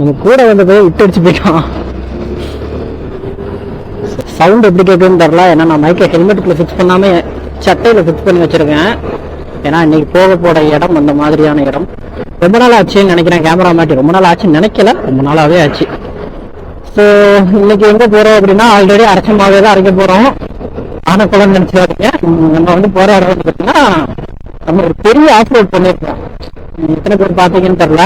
நம்ம கூட வந்த போய் விட்டு அடிச்சு போயிட்டான். சவுண்ட் எப்படி கேட்குதுன்னு தெரில ஏன்னா நான் மைக்கை ஹெல்மெட்டுக்குள்ள ஃபிக்ஸ் பண்ணாம சட்டையில ஃபிக்ஸ் பண்ணி வச்சிருக்கேன். ஏன்னா இன்னைக்கு போக போட இடம் அந்த மாதிரியான இடம். ரொம்ப நாள் ஆச்சுன்னு நினைக்கிறேன் கேமரா மாட்டி. ரொம்ப நாள் ஆச்சுன்னு நினைக்கல. ரொம்ப நாளாவே ஆச்சு. ஸோ இன்னைக்கு எங்க போறோம் அப்படின்னா ஆல்ரெடி அரைச்ச மாவே தான் அரைக்க போறோம். ஆன குளம் நினைச்சாருங்க நம்ம வந்து போற இடம் வந்து பார்த்தீங்கன்னா நம்ம ஒரு பெரிய ஆஃப் ரோட் பண்ணிருக்கோம். எத்தனை பேர் பாத்தீங்கன்னு தெரியல.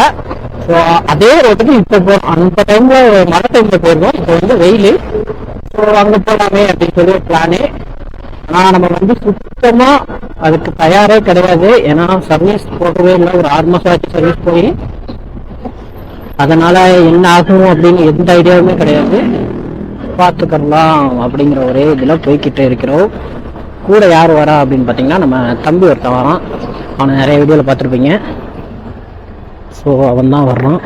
ஸோ அதே ரோட்டுக்கு இப்போ போகிறோம் அந்த டைம்ல மழை டைம்ல போயிருக்கோம் இப்போ வந்து வெயில். ஸோ அங்க போலாமே அப்படின்னு சொல்லி ஒரு பிளானு ஆனா நம்ம வந்து சுத்தமா அதுக்கு தயாரே கிடையாது. ஏன்னா சர்வீஸ் போகவே இல்லை. ஒரு ஆறு மாசம் ஆச்சு சர்வீஸ் போய். அதனால என்ன ஆகும் அப்படின்னு எந்த ஐடியாவுமே கிடையாது. பார்த்துக்கலாம் அப்படிங்கிற ஒரே இதில் போய்கிட்டு இருக்கிறோம். கூட யார் வரா அப்படின்னு பார்த்தீங்கன்னா நம்ம தம்பி ஒருத்தன் வரான். அவனை நிறைய வீடியோவில் பார்த்துருப்பீங்க. ஸோ அவன் தான் வர்றான்.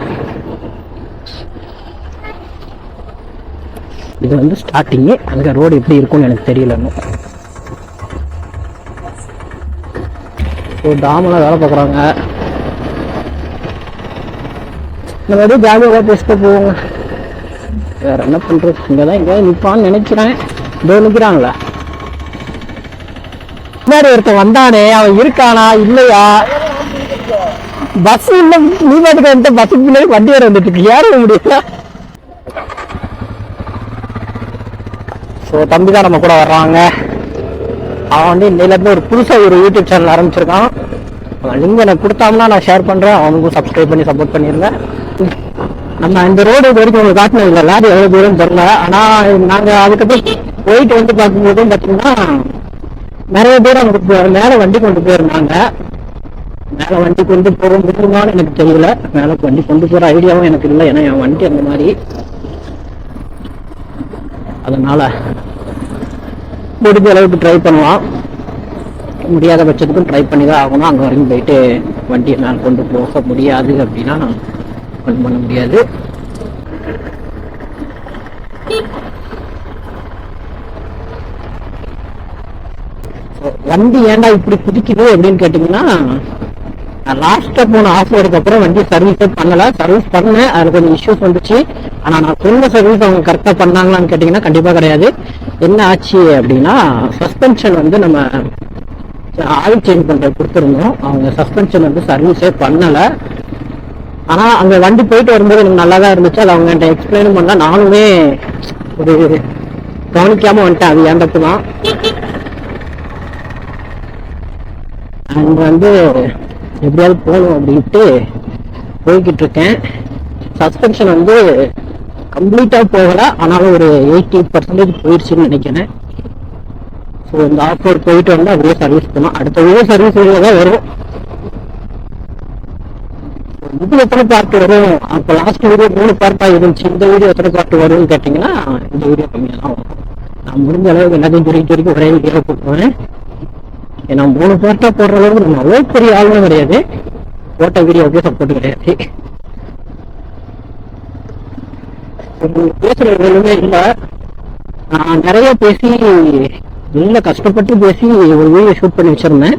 இது வந்து ஸ்டார்டிங்கு அங்கே ரோடு எப்படி இருக்கும்னு எனக்கு தெரியல இன்னும். ஸோ டாமெல்லாம் வேலை பார்க்குறாங்க. நம்ம அப்படியே ஜாலியாக பேசிட்டு போவோங்க வேற என்ன பண்றது? இங்கே தான் எங்கேயாவது நிற்பான்னு நினைக்கிறேன். இதோ நிற்கிறாங்களே முன்னாடி ஒருத்தன் வந்தானே. அவன் இருக்கானா? இல்லையா? பஸ் இல்ல நீ பாட்டுக்கு வந்துட்டு பஸ்ஸுக்கு பின்னாடி வண்டி வர வந்துட்டு இருக்கு. ஏற முடியல. ஸோ தம்பி தான் நம்ம கூட வர்றாங்க. அவன் வந்து இன்னையிலேருந்து ஒரு புதுசாக ஒரு யூடியூப் சேனல் ஆரம்பிச்சிருக்கான். அவன் லிங்க் எனக்கு கொடுத்தாம்னா நான் ஷேர் பண்ணுறேன் அவனுக்கும் சப்ஸ்கிரைப் பண்ணி சப்போர்ட் பண்ணியிருந்தேன் நம்ம இந்த ரோடு இது வரைக்கும் உங்களுக்கு காட்டினது இல்லை. லாரி எவ்வளோ தூரம் தெரில ஆனால் நாங்கள் அதுக்கப்புறம் போயிட்டு வந்து பார்க்கும்போதும் பார்த்தீங்கன்னா நிறைய பேர் அங்க மேலே வண்டி கொண்டு போயிருந்தாங்க. மேல வண்டி கொண்டு போக முடியுமான்னு எனக்கு தெரியல. மேல வண்டி கொண்டு போற ஐடியாவும் எனக்கு இல்லை. ஏன்னா என் வண்டி அந்த மாதிரி. அதனால முடிஞ்ச அளவுக்கு ட்ரை பண்ணலாம். முடியாத பட்சத்துக்கும் ட்ரை பண்ணி தான் ஆகணும். அங்கே வரைக்கும் போயிட்டு வண்டியை நான் கொண்டு போக முடியாது அப்படின்னா ஒன்றும் பண்ண முடியாது. வண்டி ஏன்டா இப்படி குதிக்குது அப்படின்னு கேட்டிங்கன்னா லாஸ்ட்டாக போன ஆஃப் அப்புறம் வண்டி சர்வீஸே பண்ணல. சர்வீஸ் பண்ணேன். அதில் கொஞ்சம் இஷ்யூஸ் வந்துச்சு. ஆனால் நான் சொன்ன சர்வீஸ் அவங்க கரெக்டாக பண்ணாங்களான்னு கேட்டிங்கன்னா கண்டிப்பாக கிடையாது. என்ன ஆச்சு அப்படின்னா சஸ்பென்ஷன் வந்து நம்ம ஆயில் சேஞ்ச் பண்ற கொடுத்துருந்தோம். அவங்க சஸ்பென்ஷன் வந்து சர்வீஸே பண்ணல. ஆனா அங்க வண்டி போயிட்டு வரும்போது எனக்கு நல்லா தான் இருந்துச்சு. அது அவங்க என்கிட்ட எக்ஸ்பிளைனும் பண்ணல. நானுமே ஒரு கவனிக்காம வந்துட்டேன். அது ஏன் தப்பு தான் அங்க வந்து எப்படியாவது போகணும் அப்படின்ட்டு போய்கிட்டு இருக்கேன் சஸ்பென்ஷன் வந்து கம்ப்ளீட்டாக போகல ஆனாலும் ஒரு எயிட்டி பர்சன்டேஜ் போயிடுச்சுன்னு நினைக்கிறேன். ஸோ இந்த ஆஃப் ரோட் போயிட்டு வந்து அப்படியே சர்வீஸ் பண்ணலாம். அடுத்த வீடியோ சர்வீஸ் தான் வரும். இது எத்தனை பார்ட் வரும்? அப்போ லாஸ்ட் வீடியோ மூணு பார்ட்டாக இருந்துச்சு. இந்த வீடியோ எத்தனை பார்ட் வரும்னு கேட்டிங்கன்னா இந்த வீடியோ கம்மியாக தான் வரும். நான் முடிஞ்ச அளவுக்கு எல்லாத்தையும் துறைக்கு வரைக்கும் ஒரே வீடியோ போட்டுருவேன். ஏன்னா மூணு பார்ட்டா போடுற அளவுக்கு நம்ம அவ்வளோ பெரிய ஆளுமே கிடையாது. போட்ட அப்படியே சப்போர்ட் கிடையாது. பேசுற வேணுமே இல்லை. நான் நிறைய பேசி நல்ல கஷ்டப்பட்டு பேசி ஒரு வீடியோ ஷூட் பண்ணி வச்சிருந்தேன்.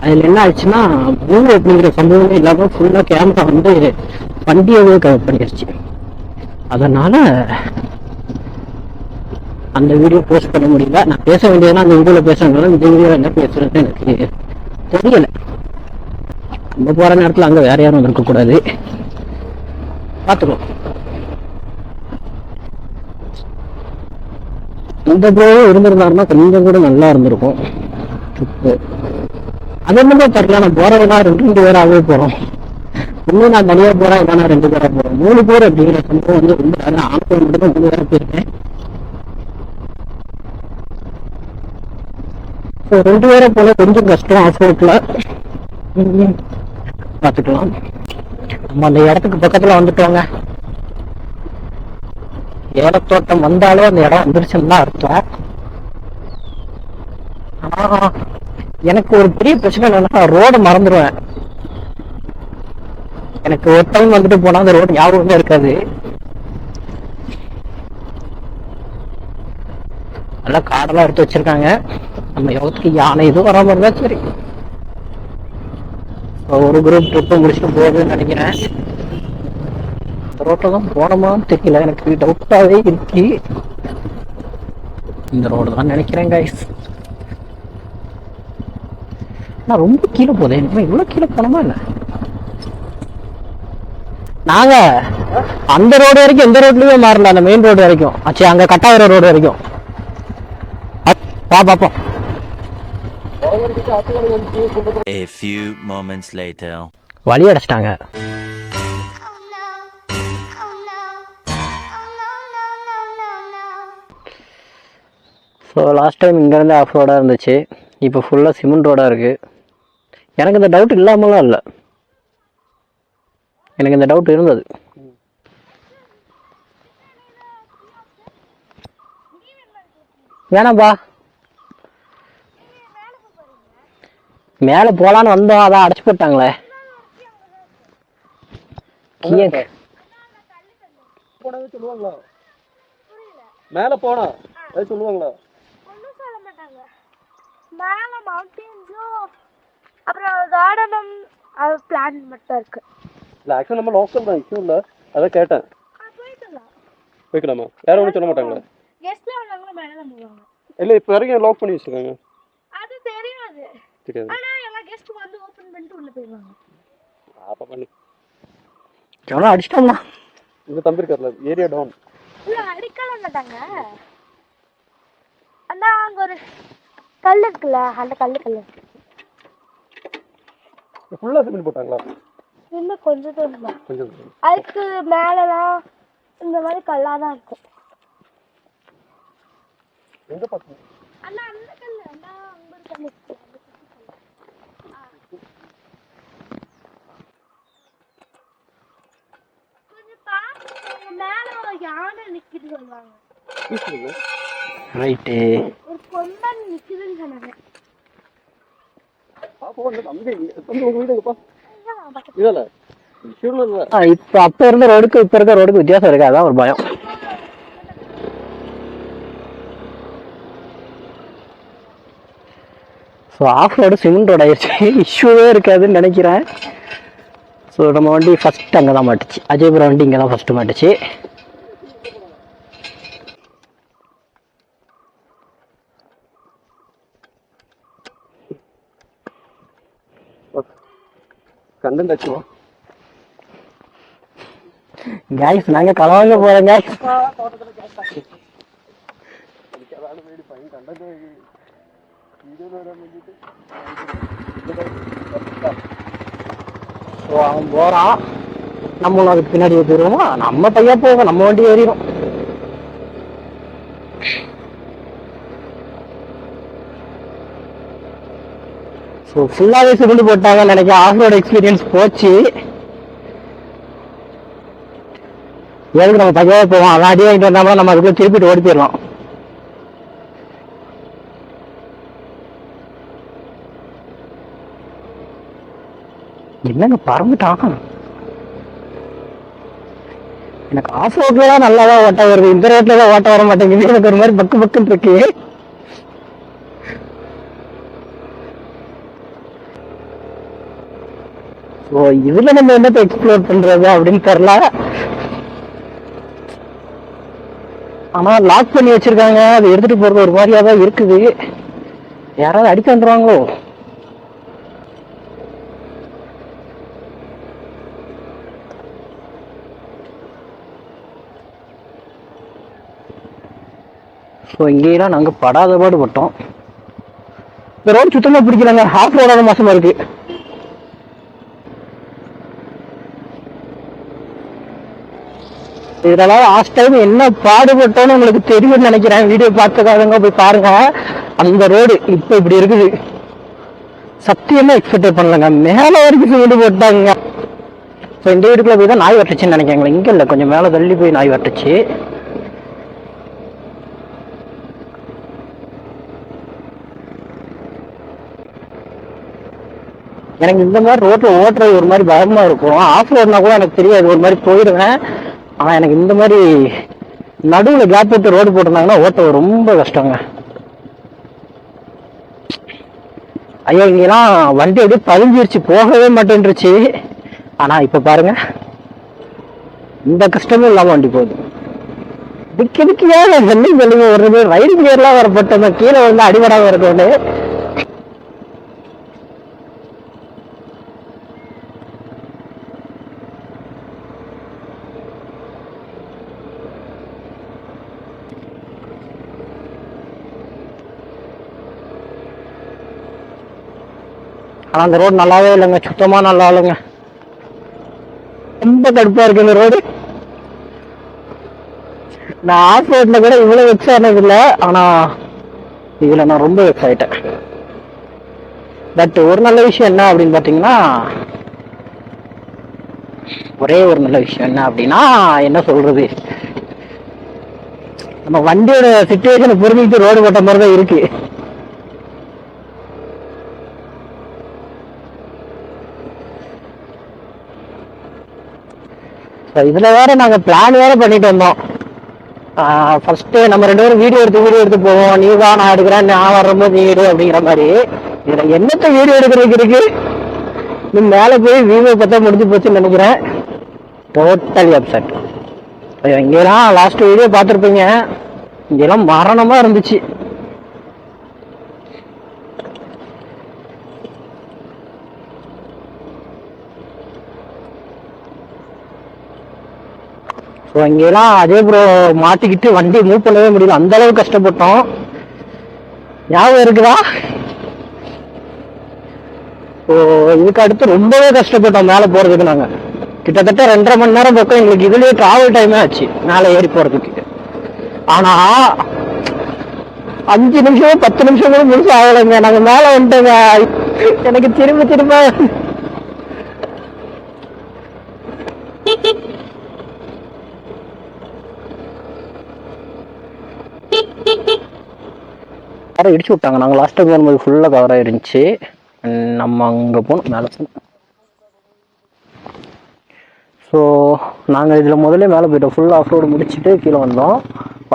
அதுல என்ன ஆச்சுன்னா பூமி அப்படிங்கிற சம்பவமே இல்லாம ஃபுல்லா கேமரா வந்து வண்டியவே கவர் பண்ணிடுச்சு அதனால அந்த வீடியோ போஸ்ட் பண்ண முடியல. நான் பேச வேண்டியதுனா அந்த வீடியோவில் பேசுறதுனால இந்த வீடியோவில் என்ன பேசுறது எனக்கு தெரியல. நம்ம போற நேரத்துல அங்க வேற யாரும் இருக்கக்கூடாது கூடாது. இந்த ப்ரோவே இருந்திருந்தாருன்னா கொஞ்சம் கூட நல்லா இருந்திருக்கும். ட்ரிப்பு அது என்னமோ தெரியல. நான் போகிறதுனா ரெண்டு ரெண்டு பேராகவே போறோம். இன்னும் நான் தனியாக போறேன் இல்லைன்னா ரெண்டு பேரா போறோம். மூணு பேர் அப்படிங்கிற சம்பவம் வந்து ரொம்ப நேரம் மட்டும் மூணு பேரா போயிருக்கேன். ஸோ ரெண்டு பேரை போல கொஞ்சம் கஷ்டம் ஆஃப் பார்த்துக்கலாம். நம்ம அந்த இடத்துக்கு பக்கத்துல வந்துட்டோங்க. ஏலத்தோட்டம் வந்தாலும் அந்த இடம் வந்துருச்சுன்னு தான் அர்த்தம். எனக்கு ஒரு பெரிய பிரச்சனை என்னன்னா ரோடை மறந்துடுவேன் எனக்கு ஒரு டைம் வந்துட்டு போனா அந்த ரோடு ஞாபகமே இருக்காது. நல்லா காடெல்லாம் எடுத்து வச்சிருக்காங்க. நம்ம யோகத்துக்கு யானை எதுவும் வராம இருந்தா சரி. ஒரு குரூப் ட்ரிப்பு முடிச்சுட்டு போகுதுன்னு நினைக்கிறேன். ரோட்டில் தான் போனோமான்னு தெரியல. எனக்கு டவுட்டாகவே இருக்கு. இந்த ரோடு தான் நினைக்கிறேன் கைஸ் நான் ரொம்ப கீழே போதே எனக்கு இவ்வளோ கீழே போனோமா இல்லை நாங்க அந்த ரோடு வரைக்கும் எந்த ரோட்லயுமே மாறல. அந்த மெயின் ரோடு வரைக்கும். ஆச்சு அங்க கட்டாயிரம் ரோடு வரைக்கும். வா பாப்போம் A few moments later. வழி அடைச்சிட்டாங்க. ஸோ லாஸ்ட் டைம் இங்கேருந்து ஆஃப் ரோடாக இருந்துச்சு. இப்போ ஃபுல்லாக சிமெண்ட் ரோடாக இருக்கு. எனக்கு இந்த டவுட் இல்லாமலாம் இல்லை. எனக்கு இந்த டவுட் இருந்தது. வேணாம்பா. மேலே போகலான்னு வந்தோம் அதான் அடைச்சி போட்டாங்களே. சொல்லுவாங்களா? மேல போனா அது சொல்லுவாங்களா? ஒன்றும் சொல்ல மாட்டாங்க. மேலே மவுண்டன்ஸும் அப்புறம் கார்டனும் அது பிளான் மட்டும் இருக்கு. இல்ல ஆக்சுவலா நம்ம லோக்கல் தான் இஷ்யூ இல்ல. அதான் கேட்டேன். போய்க்கலாமா. வேற ஒன்றும் சொல்ல மாட்டாங்களா? கெஸ்ட்ல வந்தாங்களோ மேலே தான் போவாங்க. இல்ல இப்போ வரைக்கும் லாக் பண்ணி வச்சிருக்காங்க அது தெரியாது தெரியாது ஆனா எல்லா கெஸ்ட் வந்து ஓபன் பண்ணிட்டு உள்ள போயிடுவாங்க. அப்ப பண்ணி. எவ்வளோ அடிச்சிட்டோம்னா இந்த தம்பி இருக்கார்ல ஏரியா டவுன். இல்ல அடிக்கல மாட்டாங்க. அண்ணா அங்க ஒரு கல் இருக்குல்ல அந்த கல்லு கல்லு. ஃபுல்லா சிமெண்ட் போட்டாங்களா? இன்னும் கொஞ்சம் தூரம். தான் கொஞ்சம் அதுக்கு மேலலாம் இந்த மாதிரி கல்லா தான் இருக்கும். எங்க பார்த்தீங்க அண்ணா அந்த கல்லு அண்ணா அங்க ஒரு கல்லு இருக்கு அந்த குட்டி கல்லு. ஆ. கொஞ்சம் பாருங்க மேல ஒரு யானை நிக்குது சொல்லுவாங்க. ரைட்டு. ஒரு நிக்குதுன்னு சொன்னாங்க. இப்போ அப்போ இருந்த ரோடுக்கு இப்போ இருக்க ரோடுக்கு வித்தியாசம் இருக்கு. அதான் ஒரு பயம். So off road cement road ஆயிடுச்சு இஷ்யூவே இருக்காதுன்னு நினைக்கிறேன். ஸோ நம்ம வண்டி ஃபர்ஸ்ட் அங்கே தான் மாட்டுச்சு. அஜயபுரம் வண்டி இங்கே தான் ஃபஸ்ட்டு மாட்டுச்சு. கண்டென்ட் ஆச்சுவா கேஸ் நாங்கள் களவாங்க போகிறோம் கேஸ் ஸோ அவன் போகிறான் நம்மளும் அதுக்கு பின்னாடி போயிடுவோமா நம்ம பையா போகும் நம்ம வண்டி ஏறிடும். ஸோ ஃபுல்லாகவே சிமெண்ட் போட்டாங்கன்னு நினைக்க ஆஃப்ரோட எக்ஸ்பீரியன்ஸ் போச்சு. எதுக்கு நம்ம பையாவே போவோம் அவன் அடியே வாங்கிட்டு வந்தாமல் நம்ம அதுக்குள்ளே திருப்பிட்டு ஓடி போயிடலாம் என்னங்க பறந்துட்டான் எனக்கு ஆஃப் ரோட்ல தான் நல்லா தான் ஓட்ட வருது இந்த ரோட்ல தான் ஓட்ட வர மாட்டேங்குது எனக்கு ஒரு மாதிரி பக்கு பக்குன்னு இருக்கு. ஸோ இதுல நம்ம என்னத்தை எக்ஸ்ப்ளோர் பண்றது அப்படின்னு தெரியல. ஆனா லாக் பண்ணி வச்சிருக்காங்க அதை எடுத்துட்டு போறது ஒரு மாதிரியா தான் இருக்குது. யாராவது அடிக்க வந்துருவாங்களோ? ஸோ இங்கேயெல்லாம் நாங்கள் படாத பாடு பட்டோம். இந்த ரோடு சுத்தமாக பிடிக்கலாங்க. ஹாஃப் ரோடாக மாசமா இருக்கு. இதெல்லாம் லாஸ்ட் டைம் என்ன பாடுபட்டோன்னு உங்களுக்கு தெரியும்னு நினைக்கிறேன். வீடியோ பார்த்துக்காதவங்க போய் பாருங்க. அந்த ரோடு இப்போ இப்படி இருக்குது. சத்தியமா எக்ஸ்பெக்ட் பண்ணலங்க. மேல வரைக்கும் சிமெண்ட் போட்டாங்க. ஸோ இந்த வீட்டுக்குள்ள போய் தான் நாய் வெட்டுச்சுன்னு நினைக்கிறேன். இங்க இல்லை. கொஞ்சம் மேலே தள்ளி போய் நாய் வெட்டுச்சு எனக்கு இந்த மாதிரி ரோட்ல ஓட்டுறது ஒரு மாதிரி பயமா இருக்கும். ஆஃப் ரோட்னா கூட எனக்கு தெரியாது. ஒரு மாதிரி போயிடுவேன் ஆனா எனக்கு இந்த மாதிரி நடுவுல கேப் விட்டு ரோடு போட்டிருந்தாங்கன்னா ஓட்ட ரொம்ப கஷ்டங்க. ஐயா இங்கெல்லாம் வண்டி அப்படியே பதிஞ்சிருச்சு போகவே மாட்டேன்ருச்சு ஆனா இப்ப பாருங்க. இந்த கஷ்டமும் இல்லாம வண்டி போகுது. திக்கு இதுக்கு ஏன் சொல்லி சொல்லி வருது ரைடு கியர்லாம் வரப்பட்ட கீழே வந்து அடிபடாம இருக்கோன்னு ஆனால் அந்த ரோடு நல்லாவே இல்லைங்க. சுத்தமாக நல்லா இல்லைங்க. ரொம்ப கடுப்பாக இருக்கு இந்த ரோடு. நான் ஆஃப் கூட இவ்வளோ வெக்ஸ் ஆனது ஆனால் இதில் நான் ரொம்ப வெக்ஸ் ஆயிட்டேன். பட் ஒரு நல்ல விஷயம் என்ன அப்படின்னு பார்த்தீங்கன்னா ஒரே ஒரு நல்ல விஷயம் என்ன அப்படின்னா என்ன சொல்றது? நம்ம வண்டியோட சுச்சுவேஷனை புரிஞ்சுக்கிட்டு ரோடு போட்ட மாதிரி தான் இருக்கு. So, இதுல வேற நாங்க பிளான் வேற பண்ணிட்டு வந்தோம். ஃபர்ஸ்ட் நம்ம ரெண்டு பேரும் வீடியோ எடுத்து வீடியோ எடுத்து போவோம். நீ தான் நான் எடுக்கிறேன். நான் வரும்போது நீ எடு அப்படிங்கிற மாதிரி. இதுல என்னத்த வீடியோ எடுக்கிறதுக்கு இருக்கு? நீ மேல போய் விவோ பார்த்தா முடிஞ்சு போச்சுன்னு நினைக்கிறேன். டோட்டலி அப்செட் இங்கெல்லாம் லாஸ்ட் வீடியோ பார்த்துருப்பீங்க. இங்கெல்லாம் மரணமா இருந்துச்சு. ஸோ இங்கெல்லாம் அதே ப்ரோ மாட்டிக்கிட்டு வண்டி மூவ் பண்ணவே முடியல. அந்த அளவுக்கு கஷ்டப்பட்டோம். ஞாபகம் இருக்குதா? ஸோ இதுக்கு அடுத்து ரொம்பவே கஷ்டப்பட்டோம் மேலே போறதுக்கு நாங்கள் கிட்டத்தட்ட ரெண்டரை மணி நேரம் பக்கம் எங்களுக்கு இதுலயே டிராவல் டைமே ஆச்சு மேலே ஏறி போறதுக்கு. ஆனா அஞ்சு நிமிஷம் பத்து நிமிஷம் கூட முழுசு ஆகலைங்க. நாங்க மேல வந்துட்டோங்க. எனக்கு திரும்ப திரும்ப. யாரும் இடிச்சு விட்டாங்க. நாங்கள் லாஸ்ட் டைம் வரும்போது ஃபுல்லாக கவராக இருந்துச்சு நம்ம அங்கே போகணும் மேலே போகணும் ஸோ நாங்கள் இதில் முதல்ல மேலே போயிட்டோம். ஃபுல்லாக ஆஃப் ரோடு முடிச்சுட்டு கீழே வந்தோம்.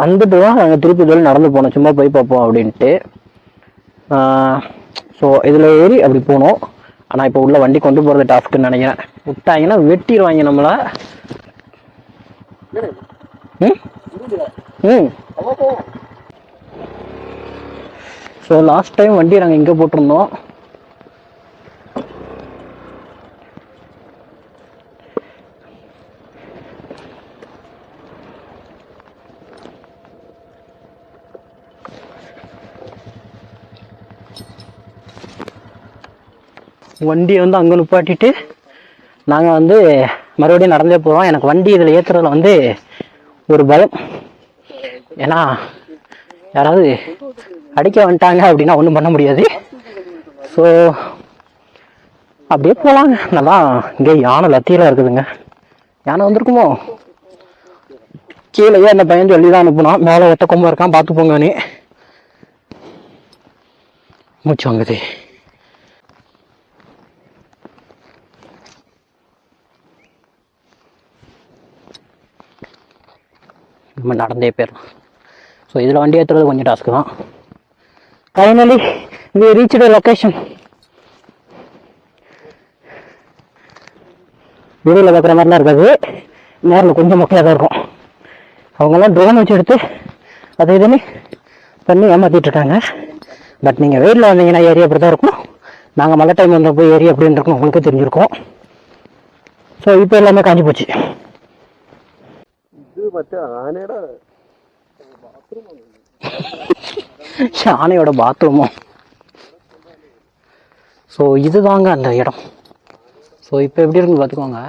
வந்துட்டு தான் நாங்கள் திருப்பி தொழில் நடந்து போனோம். சும்மா போய் பார்ப்போம் அப்படின்ட்டு. ஸோ இதில் ஏறி அப்படி போனோம். ஆனால் இப்போ உள்ள வண்டி கொண்டு போகிறது டாஸ்க்குன்னு நினைக்கிறேன். விட்டாங்கன்னா வெட்டிடுவாங்க நம்மளை. ம். ஸோ லாஸ்ட் டைம் வண்டி நாங்கள் இங்கே போட்டிருந்தோம். வண்டியை வந்து அங்கே நிப்பாட்டிட்டு நாங்கள் வந்து மறுபடியும் நடந்தே போகிறோம் எனக்கு வண்டி இதில் ஏற்றுறதுல வந்து ஒரு பயம். ஏன்னா யாராவது அடிக்க வந்துட்டாங்க அப்படின்னா ஒன்றும் பண்ண முடியாது. ஸோ அப்படியே போகலாங்க நல்லா இங்கே யானை லத்தியில் இருக்குதுங்க. யானை வந்திருக்குமோ? கீழே என்ன பையன் சொல்லி தான் அனுப்புனான். மேலே ஒத்த கொம்பு இருக்கான். பார்த்து போங்க நீ. மூச்சு வாங்குது. நம்ம நடந்தே போயிடலாம். ஸோ இதில் வண்டி ஏற்றுறது கொஞ்சம் டாஸ்க்கு தான். ஃபைனலி வி ரீச் லொக்கேஷன் வீடியோவில் பார்க்குற மாதிரிலாம் இருக்காது. நேரில் கொஞ்சம் மொக்கையாக தான் இருக்கும். அவங்கெல்லாம் ட்ரோன் வச்சு எடுத்து அதை இதுன்னு பண்ணி ஏமாற்றிட்டுருக்காங்க பட் நீங்கள் வெயிலில் வந்தீங்கன்னா ஏரியா அப்படி தான் இருக்கும். நாங்கள் மழை டைம் வந்தப்போ ஏரியா அப்படின்னு இருக்கோம். உங்களுக்கு தெரிஞ்சிருக்கோம். ஸோ இப்போ எல்லாமே காஞ்சி போச்சு. മറ്റേ ആനയുടെ யானையோட பாத்ரூமும் ஸோ இதுதாங்க அந்த இடம் ஸோ இப்போ எப்படி இருக்குன்னு பார்த்துக்கோங்க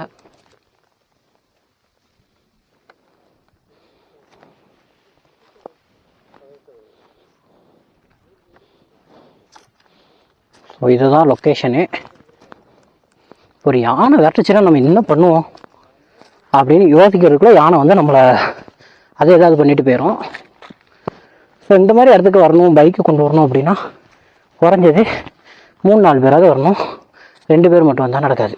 ஸோ இதுதான் லொக்கேஷனு ஒரு யானை விரட்டுச்சுன்னா நம்ம என்ன பண்ணுவோம் அப்படின்னு யோசிக்கிறதுக்குள்ள யானை வந்து நம்மளை அதை ஏதாவது பண்ணிட்டு போயிடும் ஸோ இந்த மாதிரி இடத்துக்கு வரணும் பைக்கு கொண்டு வரணும் அப்படின்னா குறைஞ்சது மூணு நாலு பேராவது வரணும். ரெண்டு பேர் மட்டும் வந்தால் நடக்காது.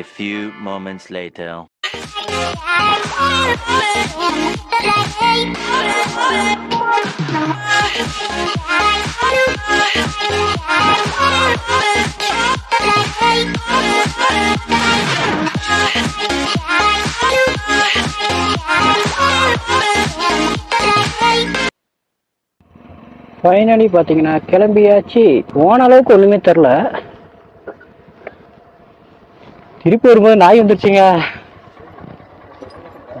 A few moments later. Finally பார்த்தீங்கன்னா கிளம்பியாச்சு போன அளவுக்கு ஒன்றுமே தெரில திருப்பி வரும்போது நாய் வந்துருச்சுங்க.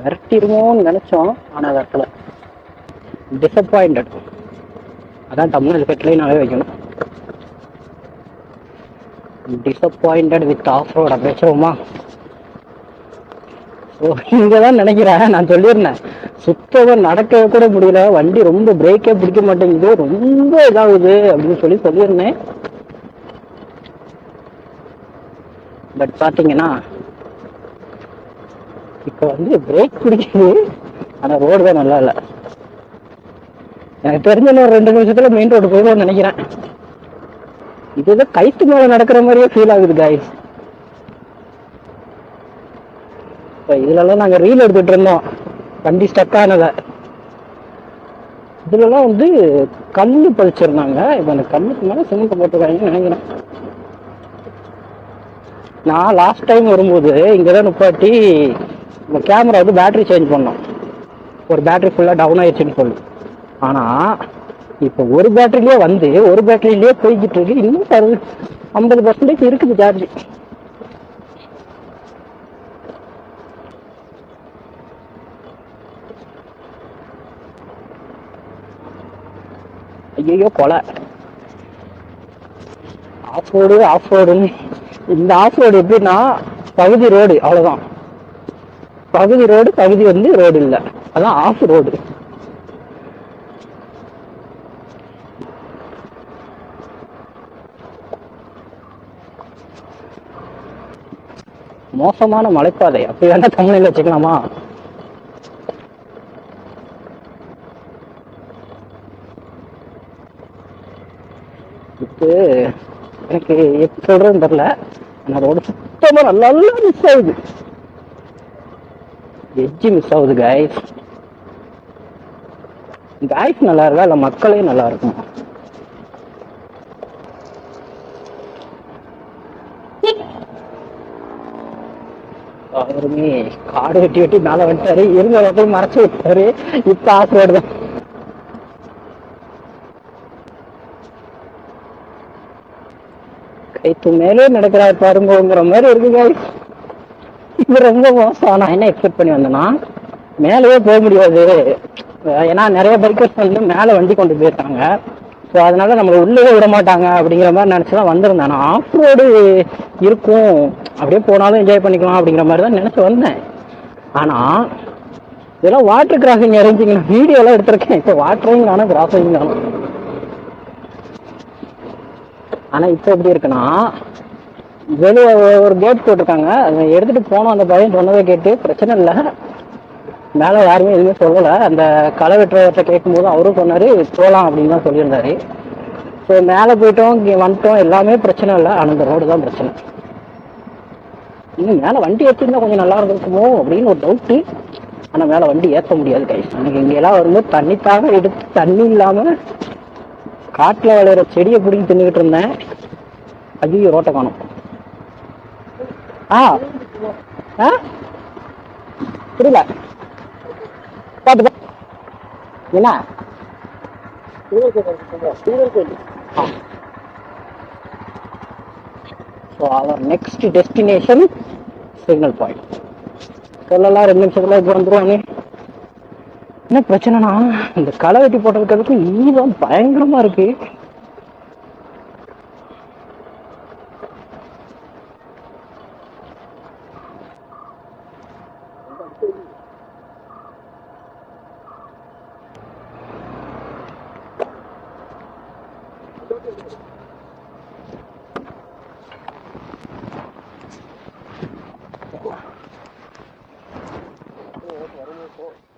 விரட்டிடுமோன்னு நினச்சோம் ஆனால் விரட்டல டிசப்பாயிண்டட் அதான் தமிழ் கட்டளைனாலே வைக்கணும். டிசப்பாயிண்டட் வித் ஆஃப் ரோட் அப்படி ஓ இங்கே தான் நினைக்கிறேன். நான் சொல்லியிருந்தேன். சுத்தமாக நடக்க கூட முடியல. வண்டி ரொம்ப பிரேக்கே பிடிக்க மாட்டேங்குது. ரொம்ப இதாகுது அப்படின்னு சொல்லி சொல்லியிருந்தேன். பட் பார்த்தீங்கன்னா இப்போ வந்து பிரேக் பிடிக்குது. ஆனால் ரோடு தான் நல்லா இல்லை. எனக்கு தெரிஞ்ச ஒரு ரெண்டு நிமிஷத்துல மெயின் ரோடு போயிடுவோம்னு நினைக்கிறேன். இது ஏதோ கைத்து மேலே நடக்கிற மாதிரியே ஃபீல் ஆகுது காய்ஸ் இப்போ இதுலலாம் நாங்கள் ரீல் எடுத்துட்டு இருந்தோம். வண்டி ஸ்டக் ஆனதை. இதுலலாம் வந்து கல் பதிச்சிருந்தாங்க இப்போ அந்த கல்லுக்கு மேலே சிமெண்ட் போட்டுருக்காங்கன்னு நினைக்கிறேன். நான் லாஸ்ட் டைம் வரும்போது இங்கே தான் நிப்பாட்டி நம்ம கேமரா வந்து பேட்டரி சேஞ்ச் பண்ணோம். ஒரு பேட்டரி ஃபுல்லாக டவுன் ஆயிடுச்சுன்னு சொல்லி. ஆனால் இப்போ ஒரு பேட்டரியிலே வந்து ஒரு பேட்டரியிலே போய்கிட்டு இருக்கு. இன்னும் அறுபது ஐம்பது பர்சன்டேஜ் இருக்குது சார்ஜ் ஐயோ கொலை. ஆஃப் ரோடு ஆஃப் ரோடுன்னு இந்த ஆஃப் ரோடு எப்படின்னா பகுதி ரோடு அவ்வளோதான் பகுதி ரோடு பகுதி வந்து ரோடு இல்லை. அதான் ஆஃப் ரோடு. மோசமான மலைப்பாதை. அப்படி வேணா தமிழில் வச்சுக்கலாமா? இப்போ எனக்கு எப்படி சொல்றதுன்னு தெரில அதோட சுத்தமா நல்லா மிஸ் ஆகுது. எஜ்ஜி மிஸ் ஆகுது காய்ஸ் காய்ஸ் நல்லா இருக்கா? இல்லை மக்களே நல்லா இருக்குமா அவருமே காடு வெட்டி வெட்டி மேல வந்துட்டாரு. இருந்த போய் மறைச்சு விட்டாரு. இப்ப ஆசை வருது தான் கைத்து மேலே நடக்கிறார் பாருங்கிற மாதிரி இருக்கு இது ரொம்ப மோசம் நான் என்ன எக்ஸ்பெக்ட் பண்ணி வந்தேன்னா மேலேயே போக முடியாது. ஏன்னா நிறைய பைக்கர்ஸ் வந்து மேலே வண்டி கொண்டு போயிருக்காங்க. ஸோ அதனால நம்மளை உள்ளே விட மாட்டாங்க அப்படிங்கிற மாதிரி நினச்சி தான் வந்திருந்தேன். நான் ஆஃப் ரோடு இருக்கும். அப்படியே போனாலும் என்ஜாய் பண்ணிக்கலாம் அப்படிங்கிற மாதிரி தான் நினச்சி வந்தேன். ஆனால் இதெல்லாம் வாட்டர் கிராசிங் அரேஞ்சிங் நான் வீடியோலாம் எடுத்திருக்கேன். இப்போ வாட்டரையும் காணும் கிராசிங் காணும் ஆனா இப்போ எப்படி இருக்குன்னா வெளியே ஒரு கேட் போட்டிருக்காங்க. அதை எடுத்துட்டு போனோம் அந்த பையன் சொன்னதை கேட்டு பிரச்சனை இல்லை. மேலே யாருமே எதுவுமே சொல்லலை. அந்த களை வெட்டுறவர்கிட்ட கேட்கும்போது அவரும் சொன்னாரு போகலாம் அப்படின்னு தான் சொல்லியிருந்தாரு. ஸோ மேலே போயிட்டோம் இங்கே வந்துட்டோம் எல்லாமே பிரச்சனை இல்லை. ஆனால் இந்த ரோடு தான் பிரச்சனை. இன்னும் மேலே வண்டி ஏற்றிருந்தா கொஞ்சம் நல்லா இருந்திருக்குமோ அப்படின்னு ஒரு டவுட்டு ஆனால் மேலே வண்டி ஏற்ற முடியாது கை எனக்கு இங்கெல்லாம் வரும்போது தண்ணி தாக எடுத்து தண்ணி இல்லாமல் காட்டில் விளையிற செடியை பிடிங்கி தின்னுக்கிட்டு இருந்தேன். அதிக ரோட்டை காணும். ஆ. ஆ. புரியல. பார்த்து என்ன? So our next destination signal point சொல்லலாம் ரெண்டு நிமிஷத்துல இப்போ வந்துருவாங்க. என்ன பிரச்சனைனா இந்த களை வெட்டி போட்டதுக்கு அதுக்கும் ஈரம் பயங்கரமா இருக்கு. Oh,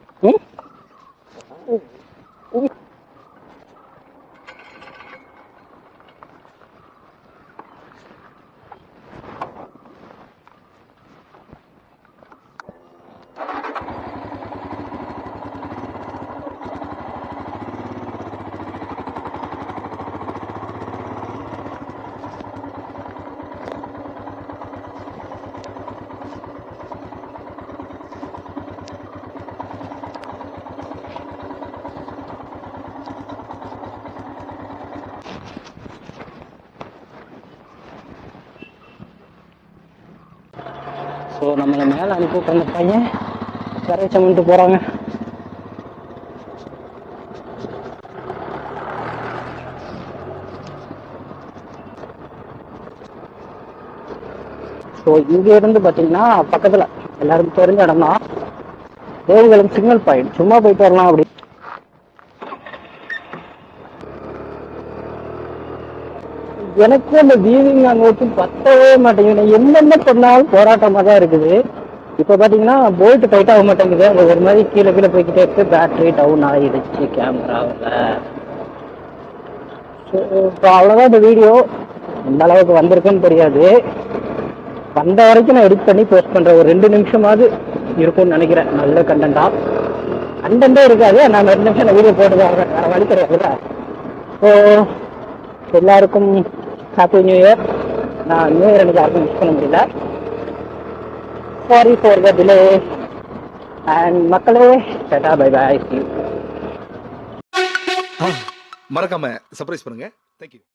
ஸோ நம்மளை மேலே அனுப்பி அந்த பையன் கரை சமன்ட்டு போகிறாங்க ஸோ இங்க இருந்து பார்த்தீங்கன்னா பக்கத்தில் எல்லாருக்கும் தெரிஞ்ச இடம் தான் தேவகளும் சிக்னல் பாயிண்ட் சும்மா போயிட்டு வரலாம் அப்படி. எனக்கும் அந்த வீவிங் அங்கோக்கும் பத்தவே மாட்டேங்குது என்னென்ன பண்ணாலும் போராட்டமாக தான் இருக்குது. இப்போ பார்த்தீங்கன்னா போல்ட் டைட் ஆக மாட்டேங்குது. அது ஒரு மாதிரி கீழே கீழே போய்கிட்டே இருக்கு. பேட்டரி டவுன் ஆகிடுச்சு கேமராவில் இப்போ அவ்வளோதான் இந்த வீடியோ. எந்த அளவுக்கு வந்திருக்குன்னு தெரியாது. வந்த வரைக்கும் நான் எடிட் பண்ணி போஸ்ட் பண்ணுறேன் ஒரு ரெண்டு நிமிஷமாவது இருக்கும்னு நினைக்கிறேன். நல்ல கண்டென்ட்டா கண்டென்ட்டே இருக்காது. நான் ரெண்டு நிமிஷம் நான் வீடியோ போட்டு தான் வேற வழி கிடையாதுல்ல ஸோ எல்லாருக்கும் ஹாப்பி நியூ இயர் நான் நியூ இயர் எனக்கு யாருக்கும் மிஸ் பண்ண முடியல. Sorry for the delay and மக்களே டாடா பை பை சி மறக்காம சர்ப்ரைஸ் பண்ணுங்க. Thank you you.